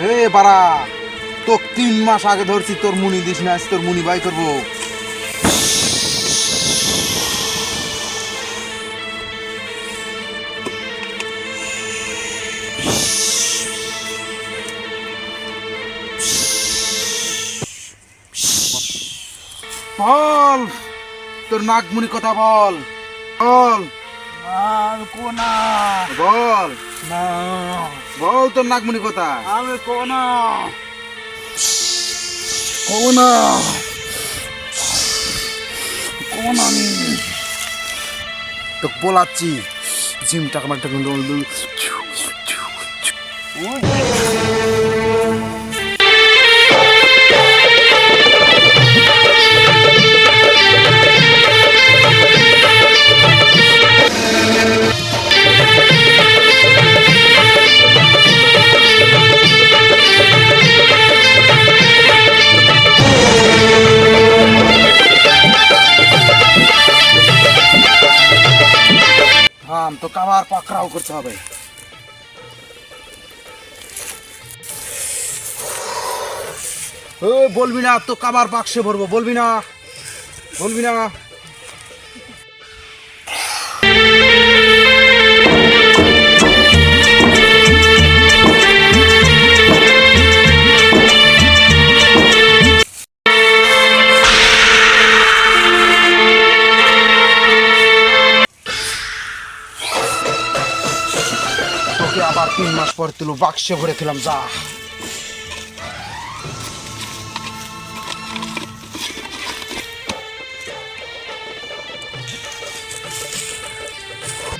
হে বাড়া তো তিন মাস আগে ধরছি, তোর মুনি দিস না তোর মুনি বাই করব। বল, তোর নাগমুনি কথা বল বল। আমি কোনা। বল। না। বল তোর নাগমুনি কথা আমি কোনা। কোনা। কোন আমি তোকে বলাচ্ছি জিম টাকা মারটা কিন্তু থাম তো আবার পাকড়াও করতে হবে। বলবি না তো কাবার বাক্সে ভরবো, বলবি না বলবি না। আবার তিন মাস পর তুলো বাক্সে ভরে খেলাম যা।